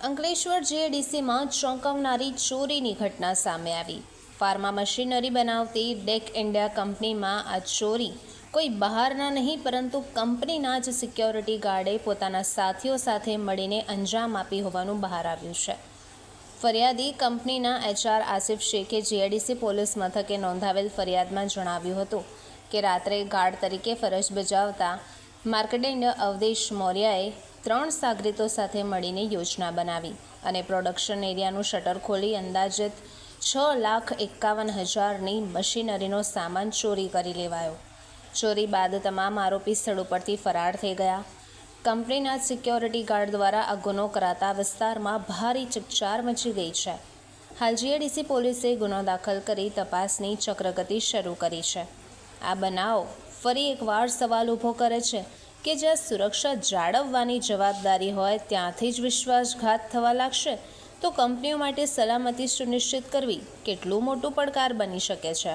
અંકલેશ્વર જીએડીસીમાં ચોંકાવનારી ચોરીની ઘટના સામે આવી. ફાર્મા મશીનરી બનાવતી ડેક ઇન્ડિયા કંપનીમાં આ ચોરી કોઈ બહારના નહીં, પરંતુ કંપનીના જ સિક્યોરિટી ગાર્ડે પોતાના સાથીઓ સાથે મળીને અંજામ આપી હોવાનું બહાર આવ્યું છે. ફરિયાદી કંપનીના એચઆર આસિફ શેખે જીઆઈડીસી પોલીસ મથકે નોંધાવેલ ફરિયાદમાં જણાવ્યું હતું કે રાત્રે ગાર્ડ તરીકે ફરજ બજાવતા માર્કડેન્ડ અવધેશ મૌર્યાએ ત્રણ સાગરીતો સાથે મળીને યોજના બનાવી અને પ્રોડક્શન એરિયાનું શટર ખોલી અંદાજિત છ લાખ એકાવન હજારની મશીનરીનો સામાન ચોરી કરી લેવાયો. ચોરી બાદ તમામ આરોપી સ્થળ ઉપરથી ફરાર થઈ ગયા. કંપનીના સિક્યોરિટી ગાર્ડ દ્વારા આ ગુનો કરાતા વિસ્તારમાં ભારે ચકચાર મચી ગઈ છે. હાલ જીએડીસી પોલીસે ગુનો દાખલ કરી તપાસની ચક્રગતિ શરૂ કરી છે. આ બનાવ ફરી એકવાર સવાલ ઊભો કરે છે કે જ્યાં સુરક્ષા જાળવવાની જવાબદારી હોય ત્યાંથી જ વિશ્વાસઘાત થવા લાગશે. તો કંપનીઓ માટે સલામતી સુનિશ્ચિત કરવી કેટલું મોટું પડકાર બની શકે છે?